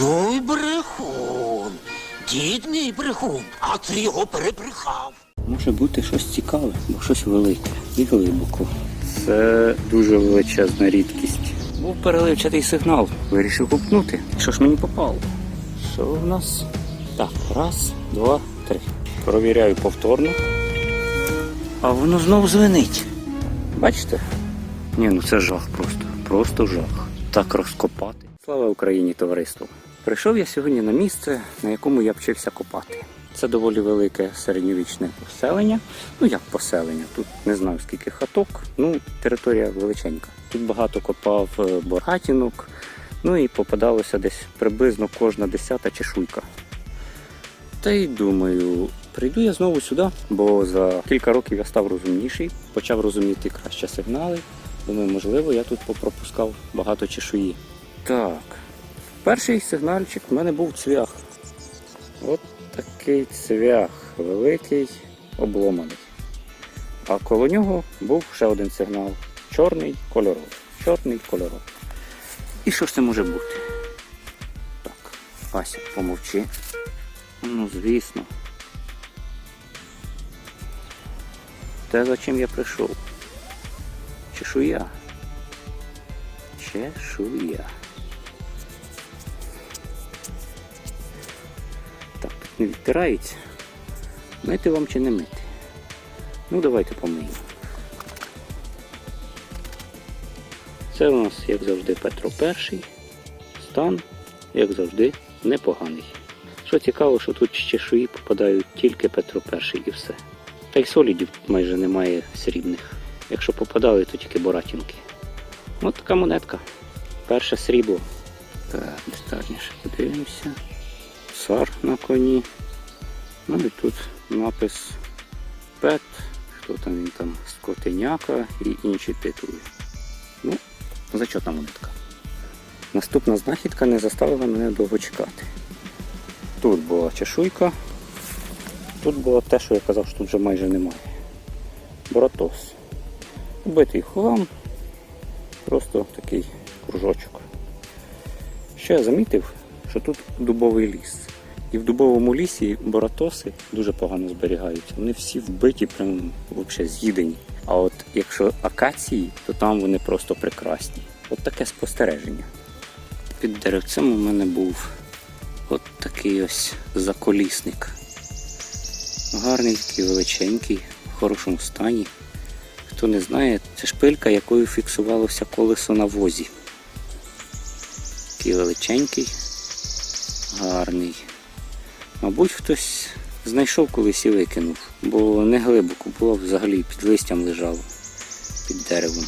Ну й брехун. Дід мій брехун, а ти його перебрехав. Може бути щось цікаве, бо щось велике і глибоко. Це дуже величезна рідкість. Був переливчатий сигнал. Вирішив купнути. Що ж мені попало? Що в нас? Так, раз, два, три. Провіряю повторно. А воно знову звенить. Бачите? Ні, ну це жах просто. Просто жах. Так розкопати. Слава Україні, товариство! Прийшов я сьогодні на місце, на якому я вчився копати. Це доволі велике середньовічне поселення. Ну як поселення? Тут не знаю скільки хаток, ну територія величенька. Тут багато копав е, боратінок, ну і попадалося десь приблизно кожна десята чешуйка. Та й думаю, прийду я знову сюди, бо за кілька років я став розумніший, почав розуміти краще сигнали. Думаю, можливо, я тут попропускав багато чешуї. Так, перший сигнальчик в мене був цвях. От такий цвях, великий, обломаний. А коло нього був ще один сигнал. Чорний кольоровий. Чорний кольоровий. І що ж це може бути? Так, Ася, помовчи. Ну, звісно. Те, за чим я прийшов. Чешуя. Чешуя. Не відтирається. Мити вам чи не мити? Ну, давайте помиємо. Це у нас, як завжди, Петро І. Стан, як завжди, непоганий. Що цікаво, що тут з чешуї попадають тільки Петро І і все. Та й солідів тут майже немає срібних. Якщо попадали, то тільки боратінки. Ось така монетка. Перше срібло. Так, детальніше подивимося. Цар на коні. Ну і тут напис Пет, хто там він там, Скотиняка і інші титули. Ну, зачетна монетка. Наступна знахідка не заставила мене довго чекати. Тут була чешуйка. Тут було те, що я казав, що тут вже майже немає. Боратос. Убитий хлам. Просто такий кружочок. Ще я замітив, що тут дубовий ліс. І в дубовому лісі боратоси дуже погано зберігаються. Вони всі вбиті, прям взагалі з'їдені. А от якщо акації, то там вони просто прекрасні. От таке спостереження. Під деревцем у мене був от такий ось заколісник. Гарний, такий величенький, в хорошому стані. Хто не знає, це шпилька, якою фіксувалося колесо на возі. Такий величенький, гарний. Мабуть, хтось знайшов колись і викинув, бо не глибоко було, взагалі під листям лежало, під деревом.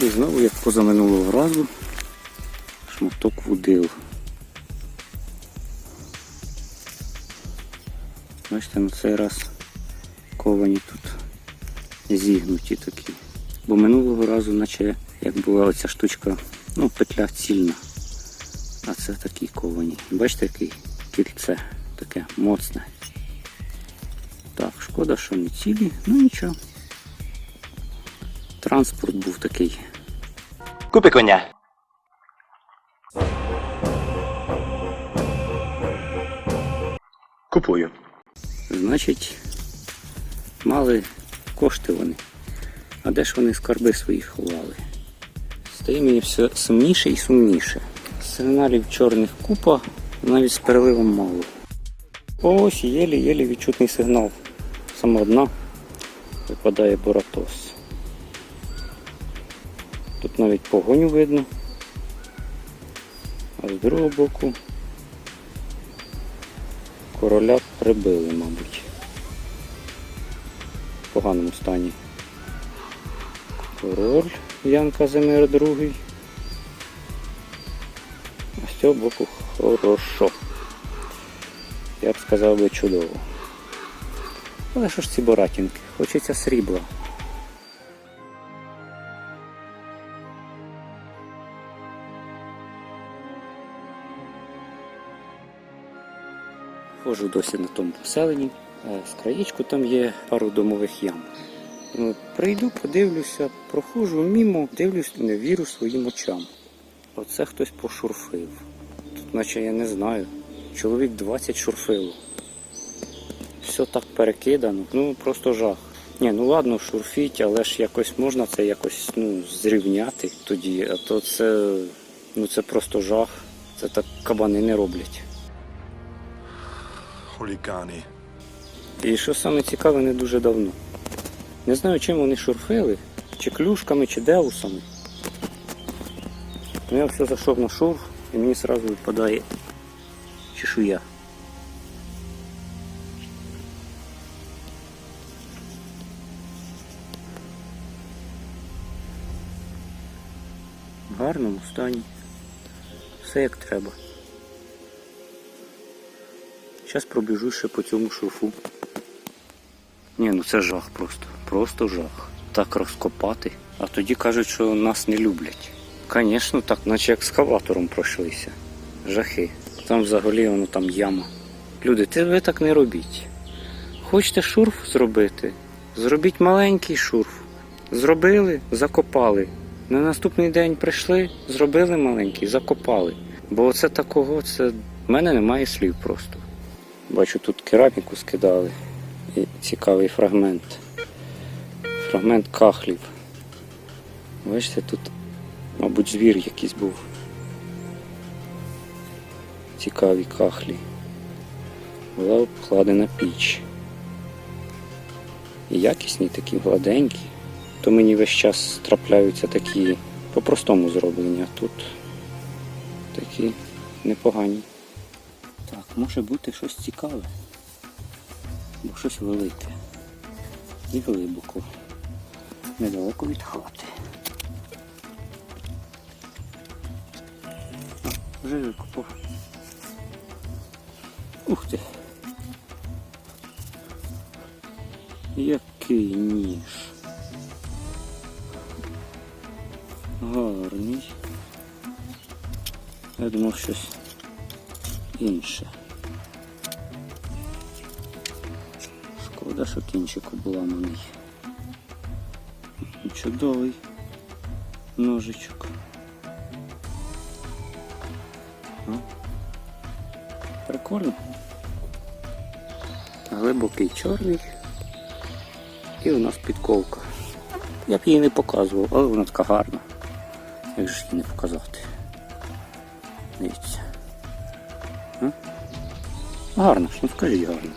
І знову, як позаминулого разу, шматок вудил. Бачите, на цей раз ковані тут зігнуті такі. Бо минулого разу, наче як була оця штучка, ну, петля цільна. А це такі ковані. Бачите, який кільце таке моцне. Так, шкода, що не цілі, ну нічого. Транспорт був такий. Купи коня. Купую. Значить, мали кошти вони. А де ж вони скарби свої ховали? Стає мені все сумніше і сумніше. Сигналів чорних купа навіть з переливом мало. Ось єлі-єлі відчутний сигнал. Саме одна випадає Боратос. Тут навіть погоню видно. А з другого боку короля прибили, мабуть. В поганому стані. Король Ян Казимир II. З боку хорошо. Я б сказав би чудово. Але що ж ці боратінки? Хочеться срібла. Ходжу досі на тому поселенні. З краєчку там є пару домових ям. Ну, Прийду, подивлюся, проходжу мімо, дивлюсь, не вірю своїм очам. Оце хтось пошурфив. Тут наче я не знаю. Чоловік 20 шурфило. Все так перекидано. Ну просто жах. Ні, ну ладно, шурфіть, але ж якось можна це якось ну, зрівняти тоді, а то це, ну, це просто жах. Це так кабани не роблять. Хулігани. І що саме цікаве, не дуже давно. Не знаю, чим вони шурфили, чи клюшками, чи деусами. Ну я все зайшов на шов і мені одразу випадає чешуя. В гарному стані. Все як треба. Зараз пробіжу ще по цьому шурфу. Ні, ну це жах просто. Просто жах. Так розкопати. А тоді кажуть, що нас не люблять. Звісно, так, наче екскаватором пройшлися. Жахи. Там взагалі воно там яма. Люди, ти ви так не робіть. Хочете шурф зробити? Зробіть маленький шурф. Зробили, закопали. На наступний день прийшли, зробили маленький, закопали. Бо оце такого, це в мене немає слів просто. Бачу, тут кераміку скидали. І цікавий фрагмент. Фрагмент кахлів. Бачите, тут, мабуть, звір якийсь був. Цікаві кахлі. Була обкладена піч. І якісні такі гладенькі. То мені весь час трапляються такі по-простому зроблені, а тут такі непогані. Так, може бути щось цікаве. Бо щось велике. І глибоко. Недалеко від хати. А, вже викопав. Ух ти. Який ніж. Гарний. Я думав щось інше. Шкода, що кінчик обламаний. Чудовий ножичок. Прикольно. Глибокий чорний. І у нас підковка. Я б її не показував, але вона така гарна. Як же її не показати? Дивіться. А? Ж, ну скажіть гарно.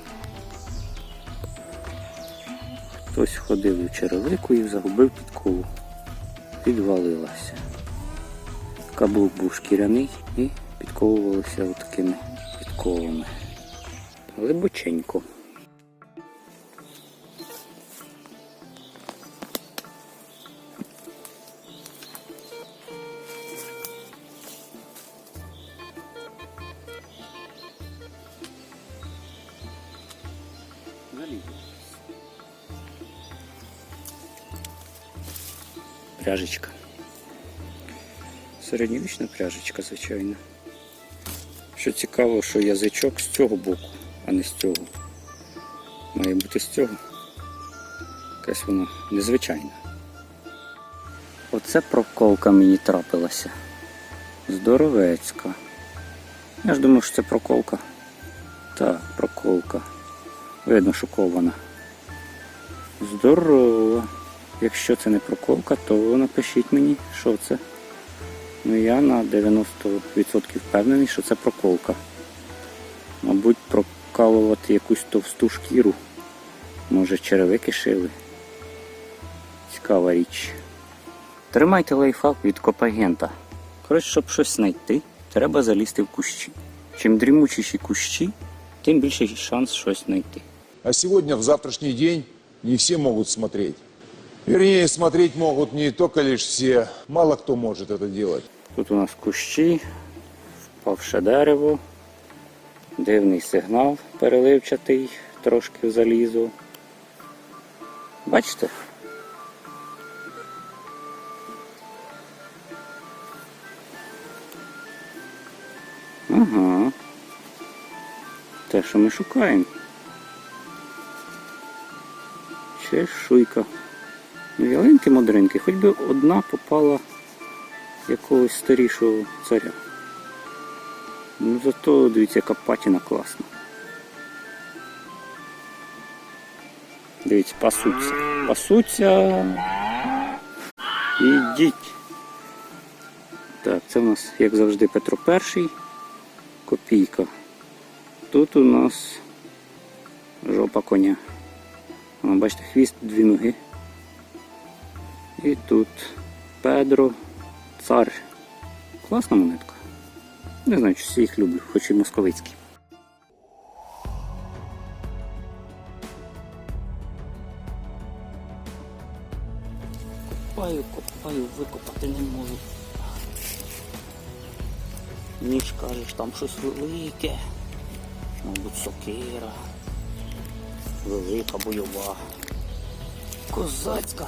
Хтось ходив у черевику і загубив підкову. Підвалилася. Каблук був шкіряний і підковувалися такими підковами. Глибоченько. Пряжечка. Середньовічна пряжечка, звичайно. Що цікаво, що язичок з цього боку, а не з цього. Має бути з цього. Якась вона незвичайна. Оце проколка мені трапилася. Здоровецька. Я ж думав, що це проколка. Так, проколка. Видно, що кована. Здорова. Якщо це не проколка, то напишіть мені, що це. Ну я на 90% впевнений, що це проколка. Мабуть, прокалувати якусь товсту шкіру. Може черевики шили. Цікава річ. Тримайте лайфхак від копагента. Коротше, щоб щось знайти, треба залізти в кущі. Чим дрімучіші кущі, тим більший шанс щось знайти. А сегодня, в завтрашний день, не все могут смотреть. Вернее, смотреть могут не только лишь все. Мало кто может это делать. Тут у нас кущі, впавше дерево, дивний сигнал переливчатий, трошки в залізо. Бачите? Ага. Те, що ми шукаємо. Чешуйка. Ну, ялинки мудринки, хоч би одна попала якогось старішого царя. Ну зато дивіться, яка патіна класна. Дивіться, пасуться. Пасуться. Ідіть. Так, це в нас, як завжди, Петро І. Копійка. Тут у нас жопа коня. Бачите, хвіст, дві ноги. І тут Педро, цар. Класна монетка. Не знаю, чи всі їх люблю, хоч і московицькі. Копаю, копаю, викопати не можу. Ніж кажеш, там щось велике. Мабуть, сокира. Велика бойова. Козацька.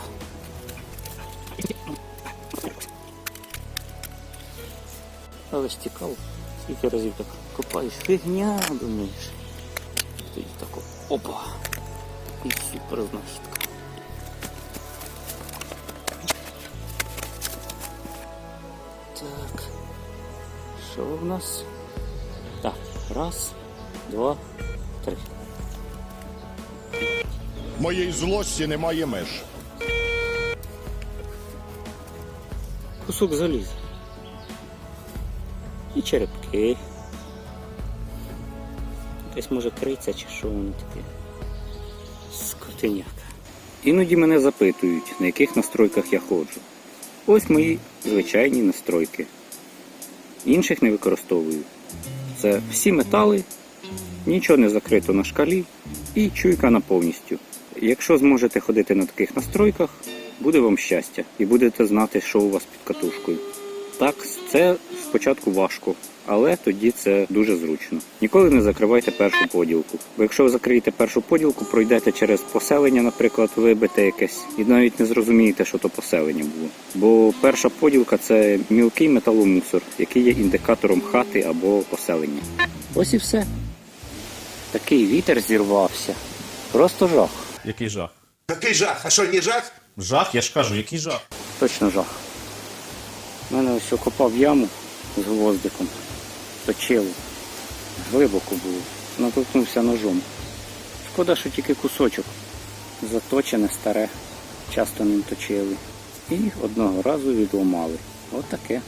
Але ж цікаво, скільки разів так копаєш, фігня, думаєш. Тоді тако, опа. І супер знахідка. Так. Що в нас? Так, раз, два, три. Моєї злості немає меж. Кусок заліза. І черепки. Якась може криця чи що воно таке. Скотиняка. Іноді мене запитують, на яких настройках я ходжу. Ось мої звичайні настройки. Інших не використовую. Це всі метали, нічого не закрито на шкалі і чуйка на повністю. Якщо зможете ходити на таких настройках, буде вам щастя і будете знати, що у вас під катушкою. Так, це спочатку важко, але тоді це дуже зручно. Ніколи не закривайте першу поділку. Бо якщо ви закриєте першу поділку, пройдете через поселення, наприклад, вибите якесь, і навіть не зрозумієте, що то поселення було. Бо перша поділка це мілкий металомусор, який є індикатором хати або поселення. Ось і все. Такий вітер зірвався. Просто жах. Який жах? Який жах? А що, не жах? Жах, я ж кажу, який жах? Точно жах. У мене ось окопав яму з гвоздиком, точило. Глибоко було. Натолкнувся ножом. Шкода, що тільки кусочок. Заточене старе. Часто ним точили. І одного разу відломали. От таке.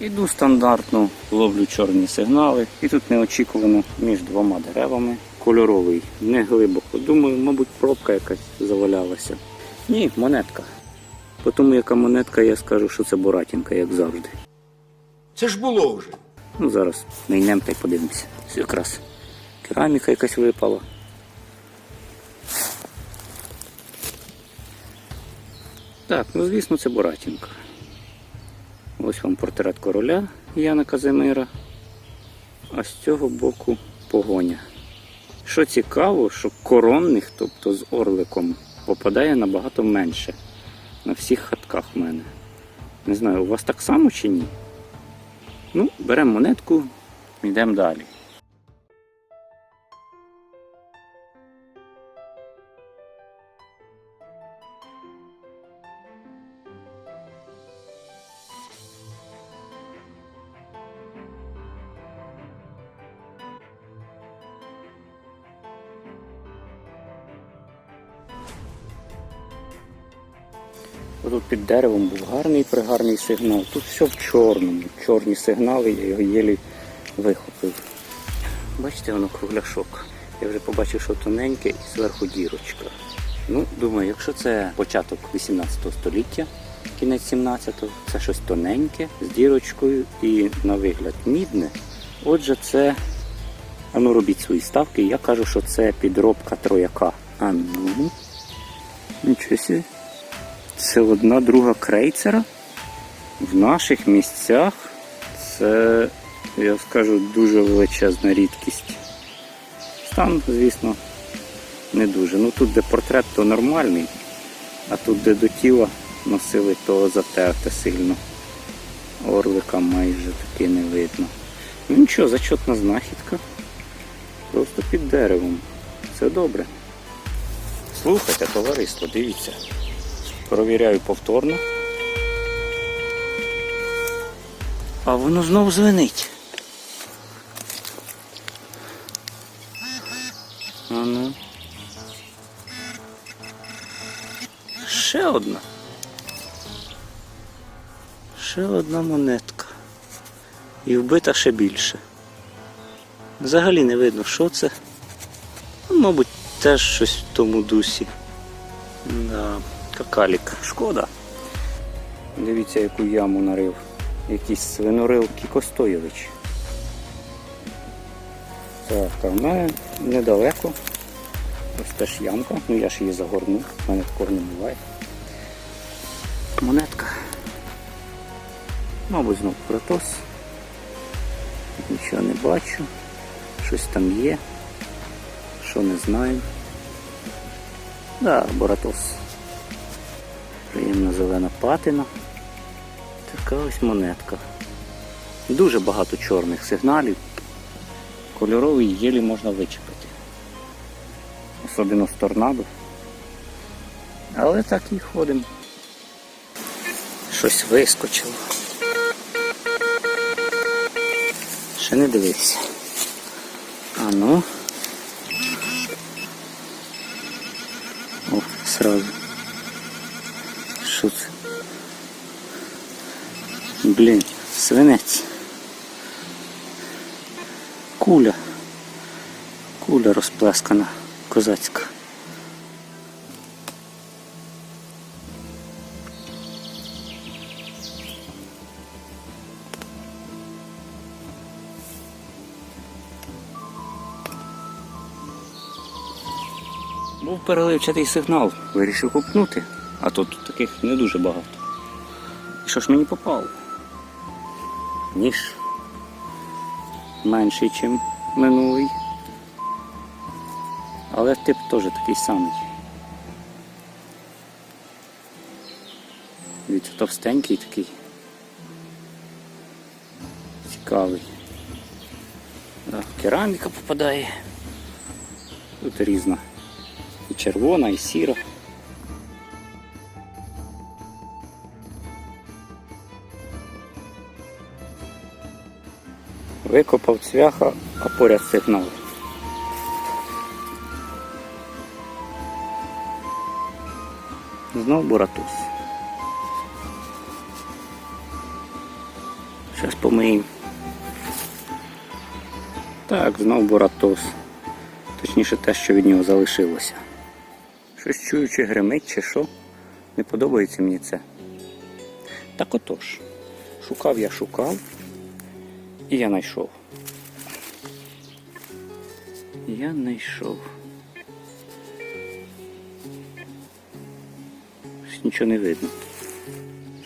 Іду стандартно, ловлю чорні сигнали. І тут неочікувано між двома деревами. Кольоровий, не глибоко. Думаю, мабуть, пробка якась завалялася. Ні, монетка. По тому, яка монетка, я скажу, що це Буратінка, як завжди. Це ж було вже. Ну, зараз ми йдемо та й подивимося. Ось якраз кераміка якась випала. Так, ну звісно, це Буратінка. Ось вам портрет короля Яна Казимира. А з цього боку погоня. Що цікаво, що коронних, тобто з орликом, попадає набагато менше на всіх хатках в мене. Не знаю, у вас так само чи ні? Ну, беремо монетку, йдемо далі. Тут під деревом був гарний пригарний сигнал. Тут все в чорному. Чорні сигнали, я його єлі вихопив. Бачите, воно кругляшок. Я вже побачив, що тоненьке і зверху дірочка. Ну, думаю, якщо це початок 18 століття, кінець 17-го, це щось тоненьке з дірочкою і на вигляд мідне. Отже, це. А ну робіть свої ставки. Я кажу, що це підробка трояка. А ну. Нічого. Це одна друга крейцера. В наших місцях це, я скажу, дуже величезна рідкість. Стан, звісно, не дуже. Ну тут, де портрет, то нормальний, а тут, де до тіла носили, то затерте сильно. Орлика майже таки не видно. Ну нічого, зачетна знахідка. Просто під деревом. Це добре. Слухайте, товариство, дивіться. Провіряю повторно. А воно знову звенить. А. Ще одна. Ще одна монетка. І вбита ще більше. Взагалі не видно, що це. Ну, Мабуть, теж щось в тому дусі. Да, какалік. Шкода. Дивіться, яку яму нарив. Якийсь свинорил Кікостоєвич. Так, а в мене недалеко. Ось теж ямка. Ну я ж її загорнув, в мене такого не буває. Монетка. Мабуть, знов протос. Нічого не бачу. Щось там є. Що не знаю. Да, Боратос. Приємна зелена патина. Така ось монетка. Дуже багато чорних сигналів. Кольоровий єлі можна вичепити. Особливо з торнадо. Але так і ходимо. Щось вискочило. Ще не дивився. А ну. О, сразу. Що це? Блін, свинець. Куля. Куля розплескана, козацька. Був переливчатий сигнал, вирішив купнути, а тут таких не дуже багато. І що ж мені попало? Ніж менший, ніж минулий. Але тип теж такий самий. Дивіться, товстенький такий. Цікавий. Так, кераміка попадає. Тут різна. І червона, і сіра. Викопав цвяха, а поряд сигнал. Знов буратус. Зараз помиємо. Так, знов буратус. Точніше те, що від нього залишилося. Щось чую, чи гримить, чи що. Не подобається мені це. Так отож. Шукав я шукав. І я знайшов. Я знайшов. Нічого не видно.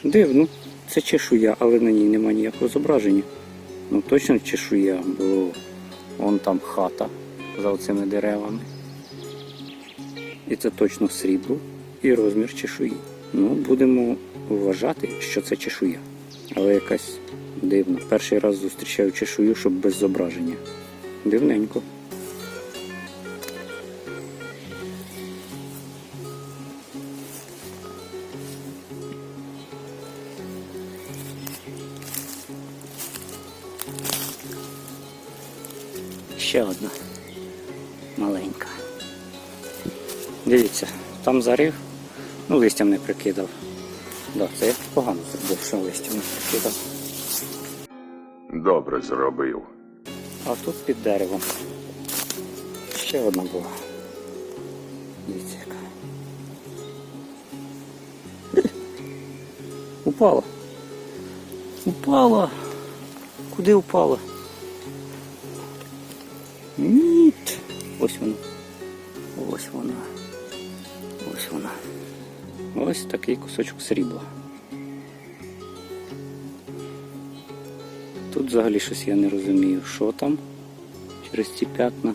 Дивно, це чешуя, але на ній немає ніякого зображення. Ну точно чешуя, бо вон там хата за оцими деревами. І це точно срібло і розмір чешуї. Ну, будемо вважати, що це чешуя. Але якась дивна. Перший раз зустрічаю чешую, щоб без зображення. Дивненько. Ще одна маленька. Дивіться, там зарив, ну листям не прикидав. Да, це я погано зробив, що листям не прикидав. Добре зробив. А тут під деревом. Ще одна була. Дивіться яка. Упала. Упала. Куди упала? Ні. Ось вона. Ось вона. Ось вона. Ось такий кусочок срібла. Тут взагалі щось я не розумію, що там через ці п'ятна.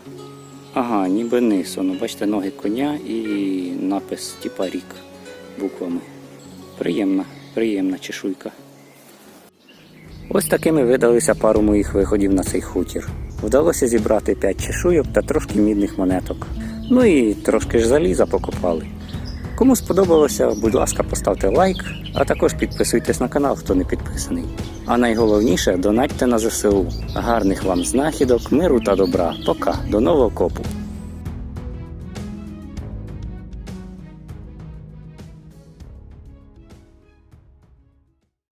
Ага, ніби низ, воно, бачите, ноги коня і напис типа рік буквами. Приємна, приємна чешуйка. Ось такими видалися пару моїх виходів на цей хутір. Вдалося зібрати 5 чешуйок та трошки мідних монеток. Ну і трошки ж заліза покопали. Кому сподобалося, будь ласка, поставте лайк, а також підписуйтесь на канал, хто не підписаний. А найголовніше донатьте на ЗСУ. Гарних вам знахідок, миру та добра. Пока, до нового копу.